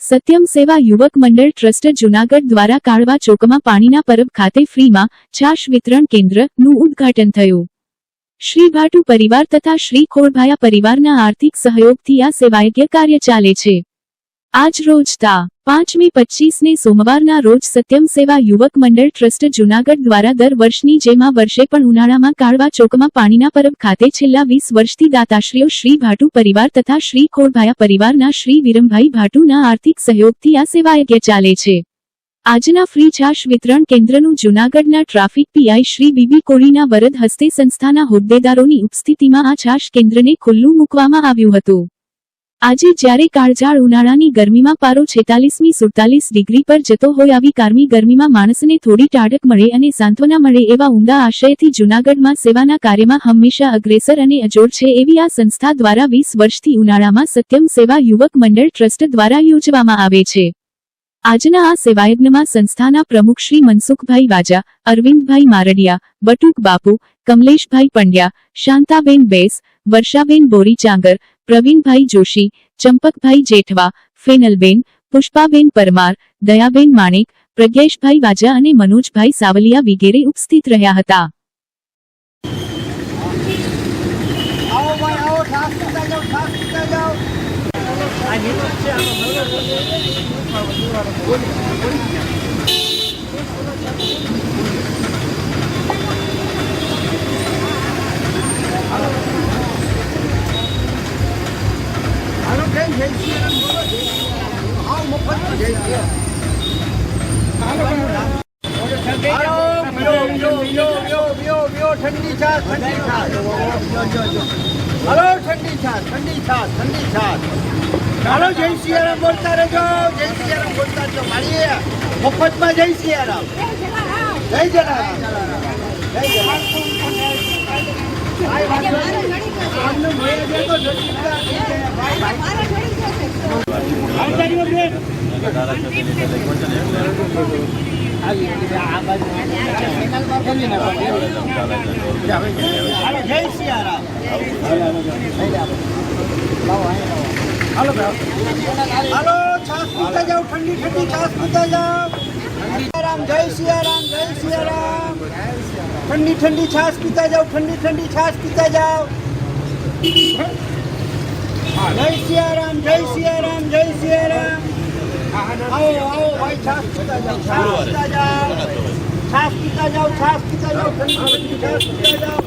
સત્યમ સેવા યુવક મંડળ ટ્રસ્ટ જુનાગઢ દ્વારા કાળવા ચોકમાં પાણીના પરબ ખાતે ફ્રીમાં છાશ વિતરણ કેન્દ્રનું ઉદ્ઘાટન થયું. શ્રી ભાટુ પરિવાર તથા શ્રી ખોરભાયા પરિવારના આર્થિક સહયોગથી આ સેવાયજ્ઞ કાર્ય ચાલે છે. આજ રોજ તા, પાંચમી પચીસને સોમવારના રોજ સત્યમ સેવા યુવક મંડળ ટ્રસ્ટ જૂનાગઢ દ્વારા દર વર્ષની જેમ વર્ષે પણ ઉનાળામાં કાળવા ચોકમાં પાણીના પરબ ખાતે છેલ્લા વીસ વર્ષથી દાતાશ્રીઓ શ્રી ભાટુ પરિવાર તથા શ્રી ખોડભાયા પરિવારના શ્રી વિરમભાઈ ભાટુના આર્થિક સહયોગથી આ સેવાયજ્ઞ ચાલે છે. આજના ફ્રી છાશ વિતરણ કેન્દ્રનું જૂનાગઢના traffic PI Shri B B કોળીના વરદ હસ્તે સંસ્થાના હોદ્દેદારોની ઉપસ્થિતિમાં આ છાશ કેન્દ્રને ખુલ્લું મૂકવામાં આવ્યું હતું. આજે જ્યારે કાળઝાળ ઉનાળાની ગરમીમાં પારો છેતાલીસમી સુડતાલીસ ડિગ્રી પર જતો હોય આવી કારમી ગરમીમાં માણસને થોડી ટાઢક મળે અને સાંત્વના મળે એવા ઊંડા આશયથી જૂનાગઢમાં સેવાના કાર્યમાં હંમેશા અગ્રેસર અને અજોડ છે એવી આ સંસ્થા દ્વારા વીસ વર્ષથી ઉનાળામાં સત્યમ સેવા યુવક મંડળ ટ્રસ્ટ દ્વારા યોજવામાં આવે છે. આજના આ સેવાયજ્ઞમાં સંસ્થાના પ્રમુખ શ્રી મનસુખભાઈ વાજા, અરવિંદભાઈ મારડિયા, બટુક બાપુ, કમલેશભાઈ પંડ્યા, શાંતાબેન બેસ, વર્ષાબેન બોરીચાંગર પ્રવીણભાઈ જોશી, ચંપકભાઈ જેઠવા, ફેનલબેન, પુષ્પાબેન પરમાર, દયાબેન માણેક, પ્રજ્ઞેશભાઈ વાજા અને મનોજભાઈ સાવલિયા વગેરે ઉપસ્થિત રહ્યા હતા. આ નીચે છે આમાં હાલો કેમ જય શ્રી રામ બોલો જય શ્રી રામ. આવો મફતમાં જય શ્રી રામ. હાલો બ્યો, બ્યો, બ્યો, બ્યો, બ્યો, બ્યો, ઠંડી છાશ ઠંડી છાશ હાલો ઠંડી છાશ ઠંડી છાશ ઠંડી છાશ ચાલો જય સિયારામ બોલતા રહેજો જય સિયારામ બોલતા રહેજો મારીએ મફતમાં જય સિયારામ જય જલારામ જય જલારામ ભાઈ વાંધો નહીં. આમને મળ્યા છે તો જય સિયારામ. ભાઈ, ભાઈ. આવતારીઓ બેન. હાલો. હાલો છાસ પીતા જાઓ ઠંડી ઠંડી છાસ પીતા જાઓ સિયારામ જય સિયારામ જય સિયારામ ઠંડી ઠંડી છાસ પીતા જાઓ ઠંડી ઠંડી છાસ પીતા જાઓ જય સિયારામ જય સિયારામ જય સિયારામ આવો આવો ભાઈ છાસ પીતા જાઓ છાસ પીતા જાઓ છાસ પીતા જાઓ છાસ પીતા જાઓ ઠંડી ઠંડી છાસ પીતા જાઓ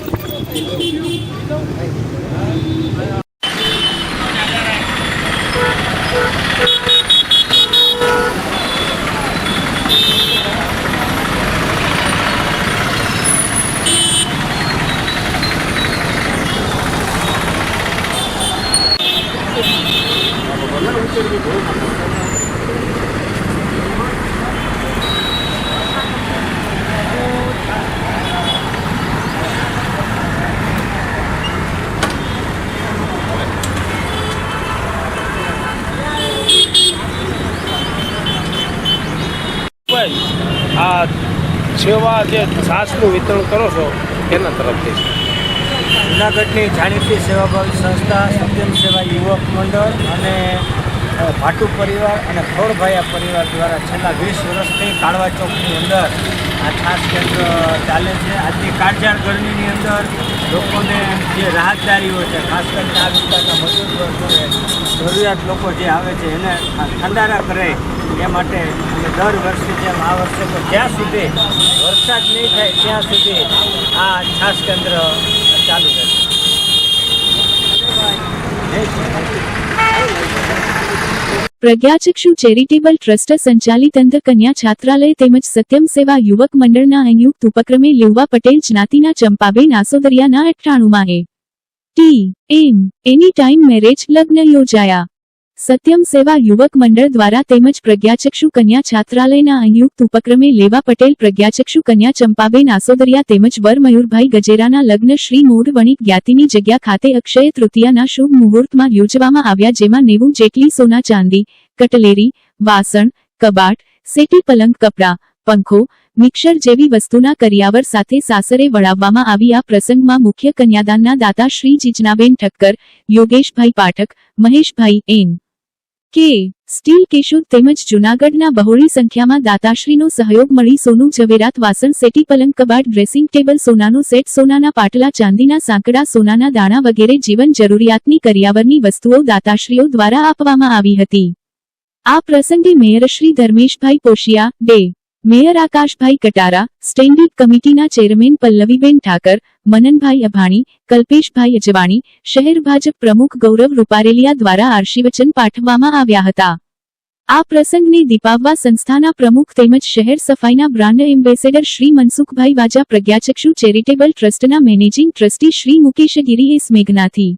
ભાઈ, આ સેવા જે છાસનું વિતરણ કરો છો, એના તરફથી. જૂનાગઢની જાણીતી સેવાભાવી સંસ્થા, સત્યમ સેવા યુવક મંડળ અને ભાટુ પરિવાર અને ખોડભાયા પરિવાર દ્વારા છેલ્લા વીસ વર્ષથી કાળવા ચોકની અંદર આ છાસ કેન્દ્ર ચાલે છે આજની કાળઝાળ ગરમીની અંદર લોકોને જે રાહતદારીઓ છે, ખાસ કરીને આ વિસ્તારના મજૂર વર્ગોને જરૂરિયાત લોકો જે આવે છે એને ઠંડારા કરે એ માટે અમે દર વર્ષની જેમ આ વર્ષે તો જ્યાં સુધી વરસાદ નહીં થાય ત્યાં સુધી આ છાસ કેન્દ્ર ચાલુ રહેશે. પ્રજ્ઞાચક્ષુ ચેરિટેબલ ટ્રસ્ટ સંચાલિત અંધ કન્યા છાત્રાલય તેમજ સત્યમ સેવા યુવક મંડળના સંયુક્ત ઉપક્રમે લેવવા પટેલ જ્ઞાતિના ચંપાબેન આસોદરિયાના અઠ્ઠાણુંમાં A. T. M. Any time marriage લગ્ન યોજાયા. સત્યમ સેવા યુવક મંડળ દ્વારા તેમજ પ્રજ્ઞાચક્ષુ કન્યા છાત્રાલયના સંયુક્ત ઉપક્રમે લેવા પટેલ પ્રજ્ઞાચક્ષુ કન્યા ચંપાબેન આસોદરિયા તેમજ વર મયુરભાઈ ગજેરાના લગ્ન શ્રી મૂળ જ્ઞાતિની જગ્યા ખાતે અક્ષય તૃતીયાના શુભ મુહૂર્તમાં યોજવામાં આવ્યા જેમાં નેવું જેટલી સોના ચાંદી, કટલેરી, વાસણ, કબાટ, સેટી પલંગ, કપડાં, પંખો, મિક્સર જેવી વસ્તુના કરિયાવર સાથે સાસરે વળાવવામાં આવી આ પ્રસંગમાં મુખ્ય કન્યાદાનના દાતા Shri Jijnaben Thakkar, Yogeshbhai Pathak, Maheshbhai N. K steel Keshod તેમજ જૂનાગઢના બહોળી સંખ્યામાં દાતાશ્રીનો સહયોગ મળી સોનું ઝવેરાત વાસણ, સેટી પલંગ, કબાટ, ડ્રેસિંગ ટેબલ, સોનાનું સેટ, સોનાના પાટલા, ચાંદીના સાંકડા, સોનાના દાણા વગેરે જીવન જરૂરિયાતની કરિયાવરની વસ્તુઓ દાતાશ્રીઓ દ્વારા આપવામાં આવી હતી. આ પ્રસંગે મેયરશ્રી ધર્મેશભાઈ પોશિયા ડે મેયર આકાશભાઈ કટારા સ્ટેન્ડિંગ કમિટીના ચેરમેન પલ્લવીબેન ઠાકર, મનનભાઈ અભાણી, કલ્પેશભાઈ અજવાણી, શહેર ભાજપ પ્રમુખ ગૌરવ રૂપારેલિયા દ્વારા આશીર્વચન પાઠવવામાં આવ્યા હતા. આ પ્રસંગને દીપાવવા સંસ્થાના પ્રમુખ તેમજ શહેર સફાઈના બ્રાન્ડ એમ્બેસેડર શ્રી મનસુખભાઈ વાજા પ્રજ્ઞાચક્ષુ ચેરિટેબલ ટ્રસ્ટના managing trustee Shri Mukeshgiri S Meghnathi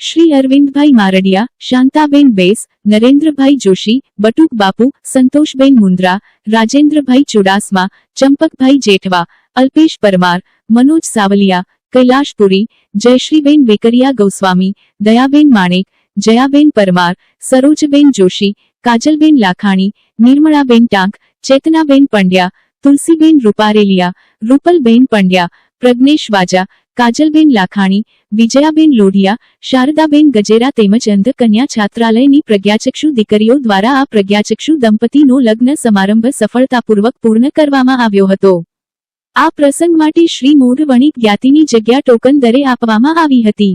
Shri Arvindbhai Mardiya, Shantaben Bes, Narendrabhai Joshi, Batuk Bapu, Santoshben Mundra Rajendrabhai Chudasama, Champakbhai Jethwa, Alpesh Parmar, Manoj Savaliya, કૈલાશપુરી, જયશ્રીબેન બેકરિયા ગૌસ્વામી, દયાબેન માણેક, જયાબેન પરમાર, સરોજબેન જોશી, કાજલબેન લાખાણી, નિર્મળાબેન ટાંક, ચેતનાબેન પંડ્યા, તુલસીબેન રૂપારેલિયા, રૂપલબેન પંડ્યા, પ્રજ્ઞેશ વાજા કાજલબેન લાખાણી, વિજયાબેન લોઢિયા, શારદાબેન ગજેરા તેમજ અંધ કન્યા છાત્રાલયની પ્રજ્ઞાચક્ષુ દીકરીઓ દ્વારા આ પ્રજ્ઞાચક્ષુ દંપતીનો લગ્ન સમારંભ સફળતાપૂર્વક પૂર્ણ કરવામાં આવ્યો હતો. આ પ્રસંગ માટે શ્રી મૂળ જ્ઞાતિની જગ્યા ટોકન દરે આપવામાં આવી હતી.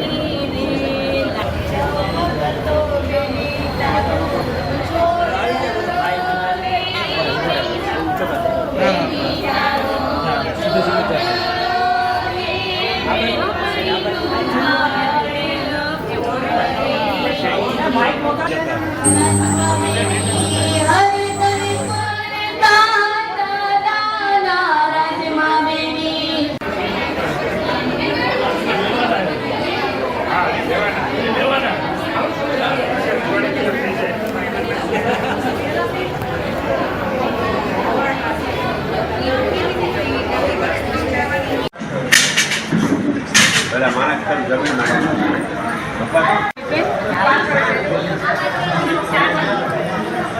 Thank you.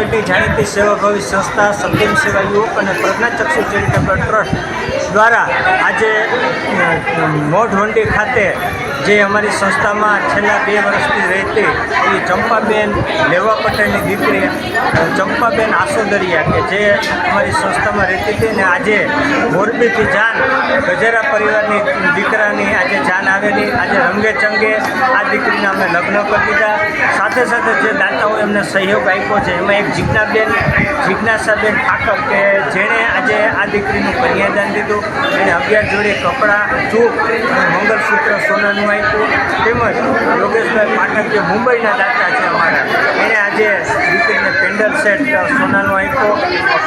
જૂનાગઢની જાણીતી સેવાભાવી સંસ્થા સત્યમ સેવા યુવક અને પ્રજ્ઞાચક્ષુ ચેરિટેબલ ટ્રસ્ટ દ્વારા આજે અ, ખાતે જે અમારી સંસ્થામાં છેલ્લા બે વર્ષથી રહેતી એ ચંપાબેન લેવા પટેલની દીકરી ચંપાબેન આસોદરિયા કે જે અમારી સંસ્થામાં રહેતી હતી ને આજે મોરબીથી જાન ગજેરા પરિવારની દીકરાની આજે જાન આવેલી આજે રંગે ચંગે આ દીકરીને અમે લગ્ન કરી દીધા. સાથે સાથે જે દાતાઓ એમને સહયોગ આપ્યો છે એમાં એક જિજ્ઞાબેન, જિજ્ઞાસાબેન ઠાકર કે જેણે આજે આ દીકરીનું કન્યાદાન દીધું એને અગિયાર જોડે કપડાં ચૂપ અને મંગળસૂત્ર સોનાનું આપ્યું. તેમજ યોગેશભાઈ પાઠક જે મુંબઈના દાતા છે અમારા, એણે આજે દીકરીને પેન્ડલ સેટ સોનાનો આપ્યો.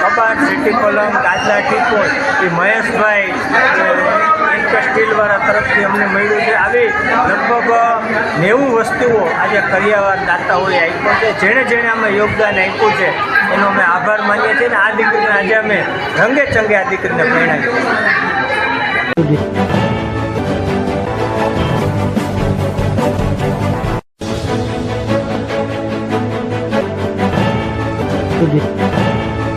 કબાટ, સિટી પલંગ ગાદલા ટીપો એ મહેશભાઈ એક સ્ટીલવાળા તરફથી અમને મળ્યું છે. આવી લગભગ નેવું વસ્તુઓ આજે કરિયાવાર દાતાઓએ આપ્યો છે. જેણે જેણે અમે યોગદાન આપ્યું છે, એનો અમે આભાર માનીએ છીએ અને આ દીકરીને આજે અમે રંગે ચંગે આ દીકરીને પરિણાવી